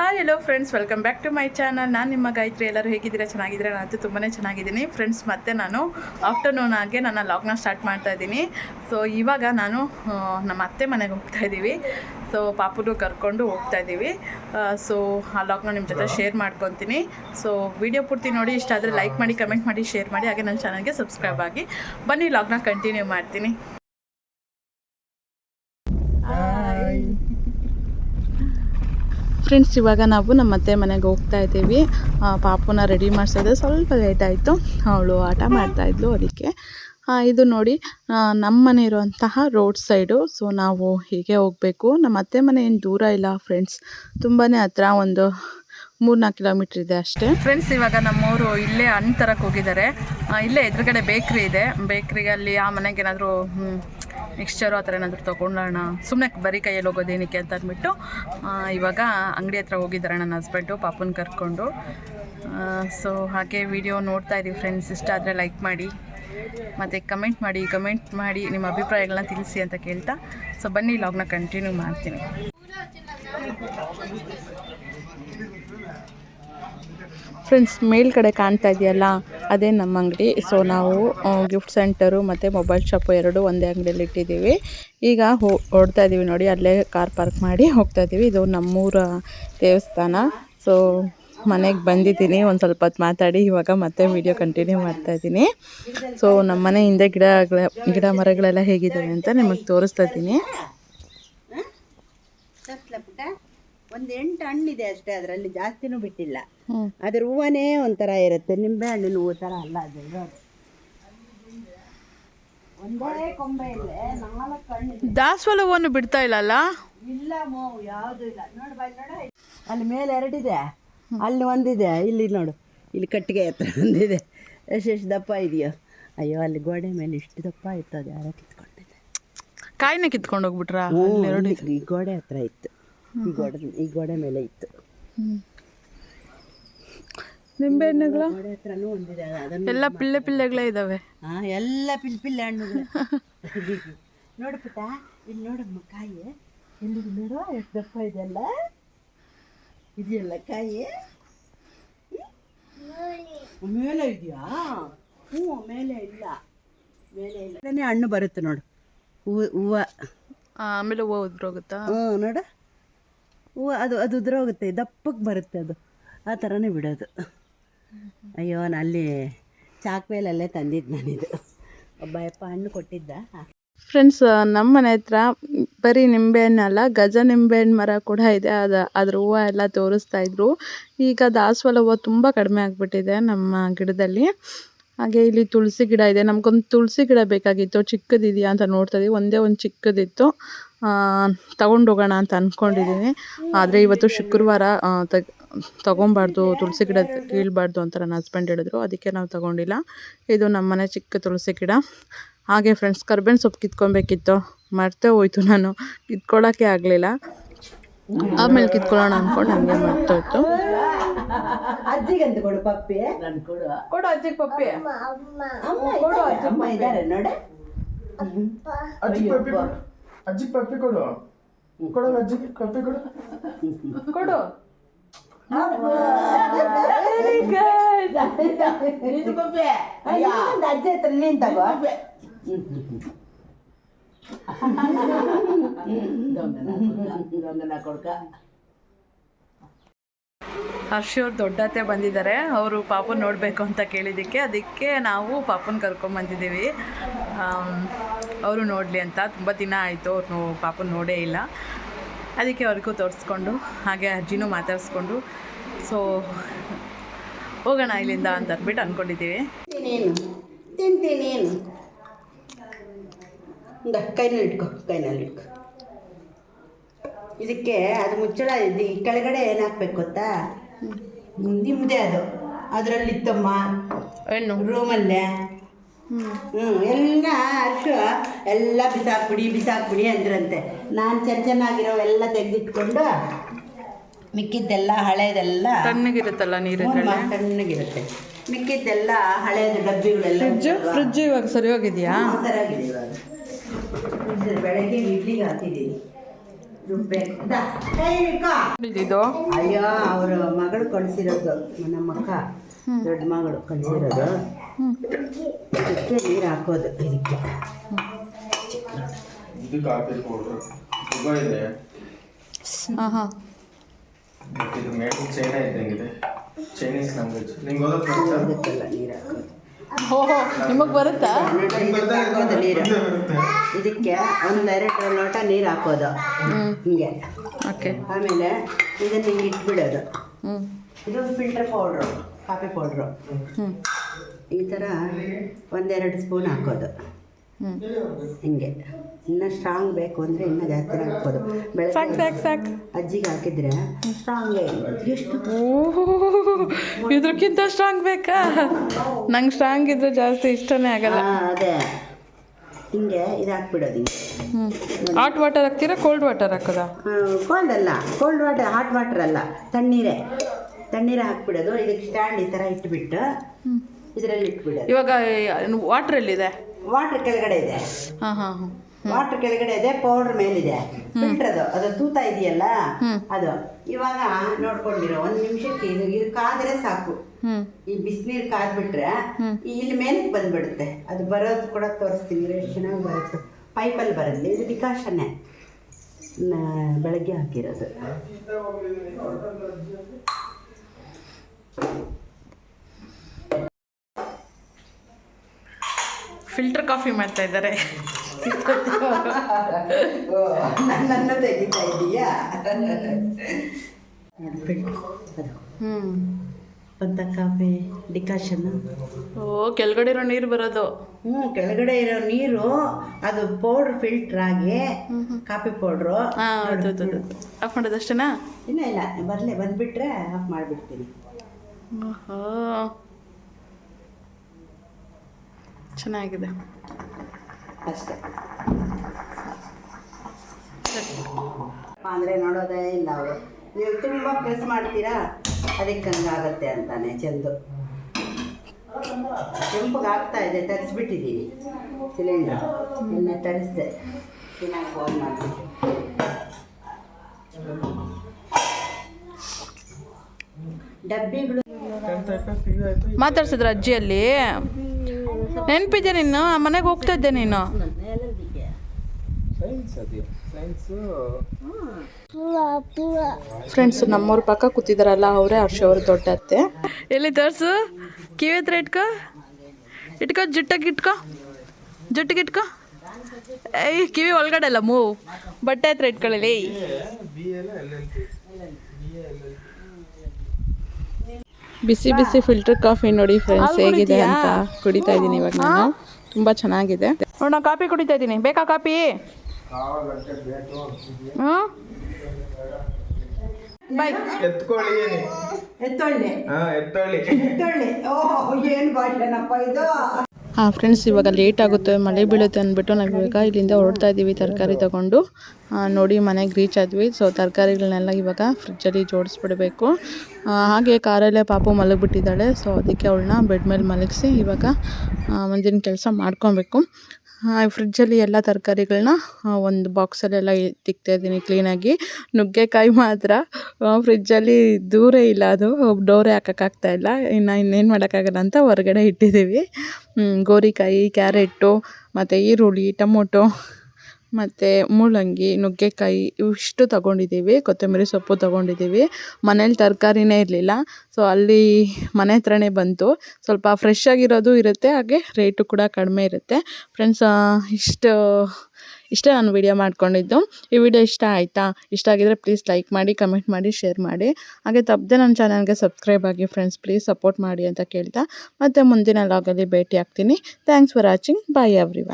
Hi hello friends welcome back to my channel ನಾನು ನಿಮ್ಮ ಗಾಯತ್ರಿ. ಎಲ್ಲರೂ ಹೇಗಿದ್ದೀರಾ? ನಾನು ಅಂತೂ ತುಂಬಾ ಚೆನ್ನಾಗಿದ್ದೀನಿ. ಫ್ರೆಂಡ್ಸ್ ಮತ್ತೆ ನಾನು ಆಫ್ಟರ್ನೂನ್ ಆಗಿ ನನ್ನ ಲಾಗ್ನ ಸ್ಟಾರ್ಟ್ ಮಾಡ್ತಾ ಇದ್ದೀನಿ. ಸೊ ಇವಾಗ ನಾನು ನಮ್ಮ ಅತ್ತೆ ಮನೆಗೆ ಹೋಗ್ತಾ ಇದ್ದೀವಿ. ಸೊ ಪಾಪುನು ಕರ್ಕೊಂಡು ಹೋಗ್ತಾ ಇದ್ದೀವಿ. ಸೊ ಆ ಲಾಗ್ನ ನಿಮ್ಮ ಜೊತೆ ಶೇರ್ ಮಾಡ್ಕೊತೀನಿ. ಸೊ ವಿಡಿಯೋ ಪೂರ್ತಿ ನೋಡಿ. ಇಷ್ಟ ಆದರೆ ಲೈಕ್ ಮಾಡಿ ಕಮೆಂಟ್ ಮಾಡಿ ಶೇರ್ ಮಾಡಿ. ಹಾಗೆ ನನ್ನ ಚಾನಲ್ಗೆ ಸಬ್ಸ್ಕ್ರೈಬ್ ಆಗಿ ಬನ್ನಿ. ಲಾಗ್ನ ಕಂಟಿನ್ಯೂ ಮಾಡ್ತೀನಿ. ಫ್ರೆಂಡ್ಸ್, ಇವಾಗ ನಾವು ನಮ್ಮ ಅತ್ತೆ ಮನೆಗೆ ಹೋಗ್ತಾ ಇದ್ದೀವಿ. ಪಾಪುನ ರೆಡಿ ಮಾಡಿಸೋದು ಸ್ವಲ್ಪ ಲೇಟ್ ಆಯಿತು. ಅವಳು ಆಟ ಮಾಡ್ತಾಯಿದ್ಲು ಅದಕ್ಕೆ. ಇದು ನೋಡಿ ನಮ್ಮ ಮನೆ ಇರುವಂತಹ ರೋಡ್ ಸೈಡು ಸೊ ನಾವು ಹೀಗೆ ಹೋಗಬೇಕು. ನಮ್ಮ ಅತ್ತೆ ಮನೆ ಏನು ದೂರ ಇಲ್ಲ ಫ್ರೆಂಡ್ಸ್ ತುಂಬಾ ಹತ್ರ ಒಂದು ಮೂರ್ನಾಲ್ಕು ಕಿಲೋಮೀಟ್ರ್ ಇದೆ ಅಷ್ಟೇ. ಫ್ರೆಂಡ್ಸ್ ಇವಾಗ ನಮ್ಮವರು ಇಲ್ಲೇ ಹಣ್ಣು ತರಕ್ಕೆ ಹೋಗಿದ್ದಾರೆ ಇಲ್ಲೇ ಎದುರುಗಡೆ ಬೇಕ್ರಿ ಇದೆ. ಬೇಕ್ರಿಗೆ ಅಲ್ಲಿ ಆ ಮನೆಗೆ ಏನಾದರೂ ಮಿಕ್ಸ್ಚರು ಆ ಥರ ಏನಾದರೂ ತೊಗೊಂಡೋಣ ಸುಮ್ಮನೆ ಬರೀ ಕೈಯಲ್ಲಿ ಹೋಗೋದೇನಕ್ಕೆ ಅಂತ ಅಂದ್ಬಿಟ್ಟು ಇವಾಗ ಅಂಗಡಿ ಹತ್ರ ಹೋಗಿದ್ದಾರೆ ನನ್ನ ಹಸ್ಬೆಂಡು ಪಾಪುನ ಕರ್ಕೊಂಡು. ಸೊ ಹಾಗೆ ವಿಡಿಯೋ ನೋಡ್ತಾ ಇದ್ದೀವಿ ಫ್ರೆಂಡ್ಸ್ ಇಷ್ಟ ಆದರೆ ಲೈಕ್ ಮಾಡಿ. ಮತ್ತು ಕಮೆಂಟ್ ಮಾಡಿ ಕಮೆಂಟ್ ಮಾಡಿ ನಿಮ್ಮ ಅಭಿಪ್ರಾಯಗಳನ್ನ ತಿಳಿಸಿ ಅಂತ ಕೇಳ್ತಾ. ಸೊ ಬನ್ನಿ ಲಾಗ್ನ ಕಂಟಿನ್ಯೂ ಮಾಡ್ತೀನಿ. ಫ್ರೆಂಡ್ಸ್ ಮೇಲ್ಗಡೆ ಕಾಣ್ತಾ ಇದೆಯಲ್ಲ, ಅದೇ ನಮ್ಮ ಅಂಗಡಿ. ಸೊ ನಾವು ಗಿಫ್ಟ್ ಸೆಂಟರು ಮತ್ತು ಮೊಬೈಲ್ ಶಾಪು ಎರಡು ಒಂದೇ ಅಂಗಡಿಯಲ್ಲಿ ಇಟ್ಟಿದ್ದೀವಿ. ಈಗ ಹೋ ಹೊಡ್ತಾ ಇದ್ದೀವಿ ನೋಡಿ, ಅಲ್ಲೇ ಕಾರ್ ಪಾರ್ಕ್ ಮಾಡಿ ಹೋಗ್ತಾ ಇದ್ದೀವಿ ಇದು ನಮ್ಮೂರ ದೇವಸ್ಥಾನ. ಸೊ ಮನೆಗೆ ಬಂದಿದ್ದೀನಿ, ಒಂದು ಸ್ವಲ್ಪ ಹೊತ್ತು ಮಾತಾಡಿ. ಇವಾಗ ಮತ್ತೆ ವಿಡಿಯೋ ಕಂಟಿನ್ಯೂ ಮಾಡ್ತಾ ಇದ್ದೀನಿ ಸೊ ನಮ್ಮ ಮನೆ ಹಿಂದೆ ಗಿಡ ಗಿಡ ಮರಗಳೆಲ್ಲ ಹೇಗಿದ್ದಾವೆ ಅಂತ ನಿಮಗೆ ತೋರಿಸ್ತಾ ಇದ್ದೀನಿ ಒಂದು ಎಂಟು ಹಣ್ಣಿದೆ ಅಷ್ಟೇ ಅದರಲ್ಲಿ ಜಾಸ್ತಿನೂ ಬಿಟ್ಟಿಲ್ಲ. ಅದ್ರ ಹೂವನೇ ಒಂಥರ ಇರುತ್ತೆ ನಿಂಬೆ ಹಣ್ಣಿನ ಹೂವು ಥರ ಅಲ್ಲ ಅದು. ಇರೋದು. ಒಂದೇ ಕೊಂಬೆ ಇದೆ ನಾಲ್ಕು ಹಣ್ಣು ದಾಸವಾಳ ಹೂವನ್ನು ಬಿಡ್ತಾ ಇಲ್ಲಲ್ಲ? ಇಲ್ಲ ಮೋವು ಯಾವುದು ಇಲ್ಲ. ನೋಡು ಬಾಯ್ ನೋಡ. ಅಲ್ಲಿ ಮೇಲೆ ಎರಡಿದೆ. ಅಲ್ಲಿ ಒಂದಿದೆ. ಇಲ್ಲಿ ನೋಡು. ಇಲ್ಲಿ ಕಟ್ಟಿಗೆ ಹತ್ರ ಒಂದಿದೆ. ಎಷ್ಟೆಷ್ಟು ದಪ್ಪ ಇದೆಯೋ. ಅಯ್ಯೋ ಅಲ್ಲಿ ಗೋಡೆ ಮೇಲೆ ಇಷ್ಟು ದಪ್ಪ ಇತ್ತು ಅದು ಯಾರೋ ಕಿತ್ಕೊಂಡಿದೆ. ಕಾಯಿನ ಕಿತ್ಕೊಂಡು ಹೋಗ್ಬಿಟ್ರಾ ಗೋಡೆ ಹತ್ರ ಇತ್ತು. ಈ ಗೋಡೆ ಈ ಗೋಡೆ ಮೇಲೆ ಇತ್ತು. ನಿಂಬೆ ಹಣ್ಣುಗಳು? ಗೋಡೆ ಹತ್ರನೂ ಒಂದಿದೆ ಅದನ್ನು ಎಲ್ಲ ಪಿಳ್ಳೆ ಪಿಳ್ಳೆಗಳೇ ಇದ್ದಾವೆ ಹಾ ಎಲ್ಲ ಪಿಲ್ ಪಿಲ್ಲೆ ಹಣ್ಣುಗಳು. ನೋಡು ಪುಟ್ಟ ಇಲ್ಲಿ ನೋಡಮ್ಮ ಕಾಯಿ. ಇಲ್ಲಿ ನೋಡು ಎಷ್ಟು ದಪ್ಪ ಇದೆಯಲ್ಲ ಇದೆಯಲ್ಲ ಕಾಯಿ? ಮೇಲೆ ಇದೆಯಾ? ಹ್ಞೂ ಮೇಲೆ ಇಲ್ಲ. ಮೇಲೆ ಇಲ್ಲ. ಹಣ್ಣು ಬರುತ್ತೆ ನೋಡು. ಹೂವು ಹೂವು. ಆಮೇಲೆ ಹೂವು ಉದ್ರೋಗುತ್ತಾ? ಹ್ಞೂ ನೋಡು. ಹೂವು, ಅದು ಅದು ಉದುರೋಗುತ್ತೆ ದಪ್ಪಕ್ಕೆ ಬರುತ್ತೆ ಅದು. ಆ ಥರನೇ ಬಿಡೋದು. ಅಯ್ಯೋ, ನಾನು ಅಲ್ಲಿ ಚಾಕ್ವೇಲಲ್ಲೇ ತಂದಿದ್ದು ನಾನಿದು. ಒಬ್ಬ ಅಪ್ಪ ಹಣ್ಣು ಕೊಟ್ಟಿದ್ದ. ಫ್ರೆಂಡ್ಸ್ ನಮ್ಮ ಮನೆ ಹತ್ರ ಬರೀ ನಿಂಬೆಹಣ್ಣಲ್ಲ ಗಜ ನಿಂಬೆಹಣ್ಣು ಮರ ಕೂಡ ಇದೆ. ಅದು, ಅದ್ರ ಹೂವು ಎಲ್ಲ ತೋರಿಸ್ತಾ ಇದ್ರು. ಈಗ ದಾಸವಾಳ ಹೂವು ತುಂಬ ಕಡಿಮೆ ಆಗಿಬಿಟ್ಟಿದೆ ನಮ್ಮ ಗಿಡದಲ್ಲಿ. ಹಾಗೆ ಇಲ್ಲಿ ತುಳಸಿ ಗಿಡ ಇದೆ. ನಮ್ಗೊಂದು ತುಳಸಿ ಗಿಡ ಬೇಕಾಗಿತ್ತು. ಚಿಕ್ಕದಿದೆಯಾ ಅಂತ ನೋಡ್ತಾ ಇದ್ದೀವಿ ಒಂದೇ ಒಂದು ಚಿಕ್ಕದಿತ್ತು. ಹೋಗೋಣ ಅಂತ ಅಂದ್ಕೊಂಡಿದ್ದೀನಿ ಆದರೆ ಇವತ್ತು ಶುಕ್ರವಾರ ತಗ್ ತಗೊಬಾರ್ದು ತುಳಸಿ ಗಿಡ ಕೀಳ್ಬಾರ್ದು ಅಂತ ನನ್ನ ಹಸ್ಬೆಂಡ್ ಹೇಳಿದ್ರು. ಅದಕ್ಕೆ ನಾವು ತಗೊಂಡಿಲ್ಲ. ಇದು ನಮ್ಮ ಮನೆ ಚಿಕ್ಕ ತುಳಸಿ ಗಿಡ. ಹಾಗೆ ಫ್ರೆಂಡ್ಸ್ ಕರ್ಬೇವಿನ ಸೊಪ್ಪು ಕಿತ್ಕೊಬೇಕಿತ್ತು. ಮರ್ತೇ ಹೋಯ್ತು ನಾನು. ಕಿತ್ಕೊಳ್ಳೋಕ್ಕೆ ಆಗಲಿಲ್ಲ. ಆಮೇಲೆ ಕಿತ್ಕೊಳ್ಳೋಣ ಅಂದ್ಕೊಂಡು ಹಂಗೆ ಮರ್ತೋಯ್ತು ಅಜ್ಜಿಗಂತ ಕೊಡು ಪಪ್ಪಿ ನಾನು ಕೊಡು. ಕೊಡು ಅಜ್ಜಿಗೆ ಪಪ್ಪಿ. ಇದ್ದಾರೆ. ನೋಡೆ. ಅಜ್ಜಿ ಪಪ್ಪಿ ಕೊಡು. ಅಜ್ಜಿ ಕೊಡು. ಕೊಡು. ಅಜ್ಜಿಗೆ ಪಪ್ಪಿ. ಕೊಡು ಕೊಡು ಅಜ್ಜಿ ಹತ್ರ ನೀನ್ ತಗೋ. ದೊಂಗನ ಕೊಡ್ಕ. ಹರ್ಷಿಯವ್ರು ದೊಡ್ಡತ್ತೆ ಬಂದಿದ್ದಾರೆ. ಅವರು ಪಾಪುನ ನೋಡಬೇಕು ಅಂತ ಕೇಳಿದ್ದಕ್ಕೆ. ಅದಕ್ಕೆ ನಾವು ಪಾಪನ ಕರ್ಕೊಂಬಂದಿದ್ದೀವಿ ಅವರು ನೋಡಲಿ ಅಂತ. ತುಂಬ ದಿನ ಆಯಿತು ಅವ್ರು ಪಾಪುನ ನೋಡೇ ಇಲ್ಲ. ಅದಕ್ಕೆ ಅವ್ರಿಗೂ ತೋರಿಸ್ಕೊಂಡು, ಹಾಗೆ ಅಜ್ಜಿನೂ ಮಾತಾಡಿಸ್ಕೊಂಡು, ಸೊ ಹೋಗೋಣ ಇಲ್ಲಿಂದ ಅಂತ ಅಂದ್ಬಿಟ್ಟು ಅಂದ್ಕೊಂಡಿದ್ದೀವಿ ತಿಂತೀನಿ ಕೈನಲ್ಲಿ ಇಟ್ಕೊ ಕೈನಲ್ಲಿ ಇಟ್ಕೊ. ಇದಕ್ಕೆ ಅದು ಮುಚ್ಚಳ ಇದು ಈ ಕೆಳಗಡೆ ಏನು ಹಾಕ್ಬೇಕು ಗೊತ್ತಾ ನಿಮ್ಮದೇ ಅದು. ಅದರಲ್ಲಿ ಇತ್ತಮ್ಮ ಏನು ರೂಮಲ್ಲೇ ಹ್ಞೂ ಎಲ್ಲ ಅರ್ಶು ಎಲ್ಲ ಬಿಸಾಕ್ಬಿಡಿ ಬಿಸಾಕ್ಬಿಡಿ ಅಂದ್ರಂತೆ. ನಾನು ಚೆನ್ನ ಚೆನ್ನಾಗಿರೋ ಎಲ್ಲ ತೆಗೆದಿಟ್ಕೊಂಡು ಮಿಕ್ಕಿದ್ದೆಲ್ಲ ಹಳೇದೆಲ್ಲ ತಣ್ಣಗಿರುತ್ತಲ್ಲ ನೀರು ತಣ್ಣಗಿರುತ್ತೆ. ಮಿಕ್ಕಿದ್ದೆಲ್ಲ ಹಳೇದು ಡಬ್ಬಿಗಳೆಲ್ಲ ಫ್ರಿಜ್ಜು ಫ್ರಿಜ್ಜು ಇವಾಗ ಸರಿ ಹೋಗಿದೆಯಾ ಸರಿಯಾಗಿದೆ ಇವಾಗ. ಬೆಳಗ್ಗೆ ಇಡ್ಲಿಗೆ ಹಾಕಿದ್ದೀನಿ. ಇದು ಅಯ್ಯೋ ಅವ್ರ ಮಗಳು ಕಳಿಸಿರೋದು ನಮ್ಮ ಅಕ್ಕ. ದೊಡ್ಡ ಮಗಳು ಕಳಿಸಿರೋದು. ಇದಕ್ಕೆ ನೀರು ಹಾಕೋದು ಇದಕ್ಕೆ. ಚೈನೀಸ್ ಲ್ಯಾಂಗ್ವೇಜ್ ನಿಮ್ಗೆ ಇದಕ್ಕೆಲ್ಲ ನೀರು ಹಾಕೋದು. ಓಹೋ ನಿಮಗೆ ಬರುತ್ತಾ? ಹಾಕೋದು ನೀರು. ಇದಕ್ಕೆ ಒಂದೆರಡು ಲೋಟ ನೀರು ಹಾಕೋದು. ಹಿಂಗೆ. ಓಕೆ. ಆಮೇಲೆ ಇದನ್ನ ಹಿಂಗೆ ಇಟ್ಬಿಡೋದು. ಇದು ಫಿಲ್ಟರ್ ಪೌಡ್ರು ಕಾಫಿ ಪೌಡ್ರು. ಹ್ಞೂ ಈ ಥರ ಒಂದೆರಡು ಸ್ಪೂನ್ ಹಾಕೋದು. ಹಿಂಗೆ. ಇನ್ನು ಸ್ಟ್ರಾಂಗ್ ಬೇಕು ಅಂದರೆ ಇನ್ನೂ ಜಾಸ್ತಿ ಹಾಕ್ಬೋದು. ಸಾಕು ಸಾಕು ಸಾಕು. ಅಜ್ಜಿಗೆ ಹಾಕಿದ್ರೆ ಸ್ಟ್ರಾಂಗೇ ಎಷ್ಟು ಓಹ್ ಇದ್ರಕ್ಕಿಂತ ಸ್ಟ್ರಾಂಗ್ ಬೇಕಾ? ನಂಗೆ ಸ್ಟ್ರಾಂಗ್ ಇದ್ರೆ ಜಾಸ್ತಿ ಇಷ್ಟನೇ ಆಗಲ್ಲ. ಅದೇ. ಹಿಂಗೆ ಇದು ಹಾಕ್ಬಿಡೋದು ಹಾಟ್ ವಾಟರ್ ಹಾಕ್ತೀರಾ ಕೋಲ್ಡ್ ವಾಟರ್ ಹಾಕೋದಾ? ಕೋಲ್ಡ್ ಅಲ್ಲ. ಕೋಲ್ಡ್ ವಾಟರ್ ಹಾಟ್ ವಾಟರ್ ಅಲ್ಲ. ತಣ್ಣೀರೇ. ತಣ್ಣೀರೇ ಹಾಕ್ಬಿಡೋದು. ಇದಕ್ಕೆ ಸ್ಟ್ಯಾಂಡ್ ಈ ಥರ ಇಟ್ಬಿಟ್ಟು ಇದರಲ್ಲಿ ಇಟ್ಬಿಡೋದು. ಇವಾಗ ವಾಟರ್ ಎಲ್ಲಿದೆ? ವಾಟರ್ ಕೆಳಗಡೆ ಇದೆ. ಹಾಂ ಹಾಂ ಹಾಂ. ವಾಟರ್ ಕೆಳಗಡೆ ಇದೆ ಪೌಡರ್ ಮೇಲಿದೆ. ಫಿಲ್ಟರ್ ಅದು. ಅದು ತೂತ ಇದೆಯಲ್ಲ? ಅದು. ಇವಾಗ ನೋಡ್ಕೊಂಡಿರೋ ಒಂದ್ ನಿಮಿಷಕ್ಕೆ ಇದು ಇದು ಕಾದ್ರೆ ಸಾಕು. ಈ ಬಿಸಿನೀರು ಕಾದ್ಬಿಟ್ರೆ ಇಲ್ಲಿ ಮೇಲಕ್ಕೆ ಬಂದ್ಬಿಡುತ್ತೆ. ಅದು ಬರೋದು ಕೂಡ ತೋರಿಸ್ತೀನಿ ಎಷ್ಟು ಚೆನ್ನಾಗಿ ಬರುತ್ತೆ. ಪೈಪಲ್ಲಿ ಬರಲಿ ಇದು ಡಿಕಾಷನ್ನೇ ಬೆಳಗ್ಗೆ ಹಾಕಿರೋದು. ಫಿಲ್ಟರ್ ಕಾಫಿ ಮಾಡ್ತಾ ಇದ್ದಾರೆ. ನನ್ನನ್ನು ತೆಗಿತಾ ಇದೀಯಾ? ನೋಡಿ filter ಹ್ಞೂ ಪಂತ ಕಾಫಿ ಡಿಕಾಷನ್ ಓ ಕೆಳಗಡೆ ಇರೋ ನೀರು ಬರೋದು. ಹ್ಞೂ ಕೆಳಗಡೆ ಇರೋ ನೀರು ಅದು ಪೌಡ್ರ್ ಫಿಲ್ಟರ್ ಆಗಿ ಕಾಫಿ ಪೌಡ್ರು. ಆಫ್ ಮಾಡೋದಷ್ಟೇನಾ ಇಲ್ಲ ಇಲ್ಲ ಬರಲಿ ಬಂದ್ಬಿಟ್ರೆ ಆಫ್ ಮಾಡಿಬಿಡ್ತೀನಿ. ಓಹೋ. ಚೆನ್ನಾಗಿದೆ. ಅಷ್ಟೇ. ಅಂದರೆ ನೋಡೋದೇ ಇಲ್ಲ ಅವರು. ನೀವು ತುಂಬ ಪ್ರೆಸ್ ಮಾಡ್ತೀರಾ? ಅದಕ್ಕೆ ಹಂಗಾಗತ್ತೆ ಅಂತಾನೆ ಚೆಂದು ಕೆಂಪಗಾಗ್ತಾ ಇದೆ ತರಿಸ್ಬಿಟ್ಟಿದ್ದೀವಿ ಸಿಲಿಂಡರ್. ನಿನ್ನೆ ತರಿಸ್ದೆ. ಚೆನ್ನಾಗಿ ಫೋನ್ ಮಾಡ್ತೀನಿ ಡಬ್ಬಿಗಳು ಮಾತಾಡ್ಸಿದ್ರು ಅಜ್ಜಿಯಲ್ಲಿ? ನೆನಪಿದೆ ನೀನು? ಆ ಮನೆಗೆ ಹೋಗ್ತಾ ಇದ್ದೆ ನೀನು? ಫ್ರೆಂಡ್ಸ್ ನಮ್ಮವ್ರ ಪಕ್ಕ ಕೂತಿದಾರಲ್ಲ ಅವರೇ ಹರ್ಷ ಅವ್ರ ದೊಡ್ಡ ಅತ್ತೆ. ಎಲ್ಲಿ ತೋರ್ಸು? ಕಿವಿ ಹತ್ರ ಇಟ್ಕೋ. ಇಟ್ಕೋ ಜುಟ್ಟಾಗಿ ಇಟ್ಕೋ. ಜುಟ್ಟಿಗೆ ಇಟ್ಕೋ. ಏಯ್ ಕಿವಿ ಒಳಗಡೆ ಅಲ್ಲ ಮೂವ್. ಬಟ್ಟೆ ಹತ್ರ ಇಟ್ಕೊಳ್ಳಿ ಬಿಸಿ ಬಿಸಿ ಫಿಲ್ಟರ್ ಕಾಫಿ ನೋಡಿ ಫ್ರೆಂಡ್ಸ್ ಹೇಗಿದೆ ಅಂತ ಕುಡಿತಾ ಇದ್ದೀನಿ ಇವಾಗ ನಾನು. ತುಂಬ ಚೆನ್ನಾಗಿದೆ. ನೋಡ ಕಾಫಿ ಕುಡಿತಾ ಇದ್ದೀನಿ. ಬೇಕಾ ಕಾಫಿ? ಬಾಯ್ ಎತ್ಕೊಳ್ಳಿ ಎತ್ತೊಳ್ಳೆ. ಹಾ ಎತ್ತೊಳ್ಳಿ. ಎತ್ತೊಳ್ಳೆ. ಓ ಏನು ಭಾಷೆನಪ್ಪ ಇದು? ಹಾಂ ಫ್ರೆಂಡ್ಸ್ ಇವಾಗ ಲೇಟ್ ಆಗುತ್ತೆ, ಮಳೆ ಬೀಳುತ್ತೆ ಅಂದ್ಬಿಟ್ಟು ನಾವು ಇವಾಗ ಇಲ್ಲಿಂದ ಹೊರಡ್ತಾ ಇದ್ದೀವಿ, ತರಕಾರಿ ತಗೊಂಡು. ನೋಡಿ ಮನೆಗೆ ರೀಚ್ ಆದ್ವಿ. ಸೊ ತರಕಾರಿಗಳನ್ನೆಲ್ಲ ಇವಾಗ ಫ್ರಿಜ್ಜಲ್ಲಿ ಜೋಡಿಸ್ಬಿಡಬೇಕು. ಹಾಗೆ ಕಾರಲ್ಲೇ ಪಾಪು ಮಲಗಿಬಿಟ್ಟಿದ್ದಾಳೆ. ಸೊ ಅದಕ್ಕೆ ಅವಳನ್ನ ಬೆಡ್ ಮೇಲೆ ಮಲಗಿಸಿ ಇವಾಗ ಮುಂದಿನ ಕೆಲಸ ಮಾಡ್ಕೊಬೇಕು. ಫ್ರಿಜ್ಜಲ್ಲಿ ಎಲ್ಲ ತರಕಾರಿಗಳನ್ನ ಒಂದು ಬಾಕ್ಸಲ್ಲೆಲ್ಲ ತಿಕ್ತಾ ಇದ್ದೀನಿ ಕ್ಲೀನಾಗಿ ನುಗ್ಗೆಕಾಯಿ ಮಾತ್ರ. ಫ್ರಿಜ್ಜಲ್ಲಿ ದೂರ ಇಲ್ಲ ಅದು. ಡೋರೇ ಹಾಕೋಕ್ಕಾಗ್ತಾ ಇಲ್ಲ. ಇನ್ನು ಇನ್ನೇನು ಮಾಡೋಕ್ಕಾಗಲ್ಲ ಅಂತ ಹೊರಗಡೆ ಇಟ್ಟಿದ್ದೀವಿ. ಗೋರಿಕಾಯಿ, ಕ್ಯಾರೆಟು, ಮತ್ತು ಈರುಳ್ಳಿ, ಟೊಮೊಟೊ. ಮತ್ತು ಮೂಲಂಗಿ, ನುಗ್ಗೆಕಾಯಿ ಇವಿಷ್ಟು ತಗೊಂಡಿದ್ದೀವಿ. ಕೊತ್ತಂಬರಿ ಸೊಪ್ಪು ತಗೊಂಡಿದ್ದೀವಿ. ಮನೇಲಿ ತರಕಾರಿನೇ ಇರಲಿಲ್ಲ. ಸೊ ಅಲ್ಲಿ ಮನೆ ಹತ್ರನೇ ಬಂತು. ಸ್ವಲ್ಪ ಫ್ರೆಶ್ ಆಗಿರೋದು ಇರುತ್ತೆ. ಹಾಗೆ ರೇಟು ಕೂಡ ಕಡಿಮೆ ಇರುತ್ತೆ. ಫ್ರೆಂಡ್ಸ್ ಇಷ್ಟು, ಇಷ್ಟೇ ನಾನು ವಿಡಿಯೋ ಮಾಡ್ಕೊಂಡಿದ್ದು. ಈ ವಿಡಿಯೋ ಇಷ್ಟ ಆಯಿತಾ? ಇಷ್ಟ ಆಗಿದ್ರೆ ಪ್ಲೀಸ್ ಲೈಕ್ ಮಾಡಿ ಕಮೆಂಟ್ ಮಾಡಿ ಶೇರ್ ಮಾಡಿ. ಹಾಗೆ ತಪ್ಪದೆ ನನ್ನ ಚಾನಲ್ಗೆ ಸಬ್ಸ್ಕ್ರೈಬ್ ಆಗಿ ಫ್ರೆಂಡ್ಸ್ ಪ್ಲೀಸ್ ಸಪೋರ್ಟ್ ಮಾಡಿ ಅಂತ ಕೇಳ್ತಾ. ಮತ್ತು ಮುಂದಿನ ಲಾಗಲ್ಲಿ ಭೇಟಿ ಆಗ್ತೀನಿ thanks for watching bye every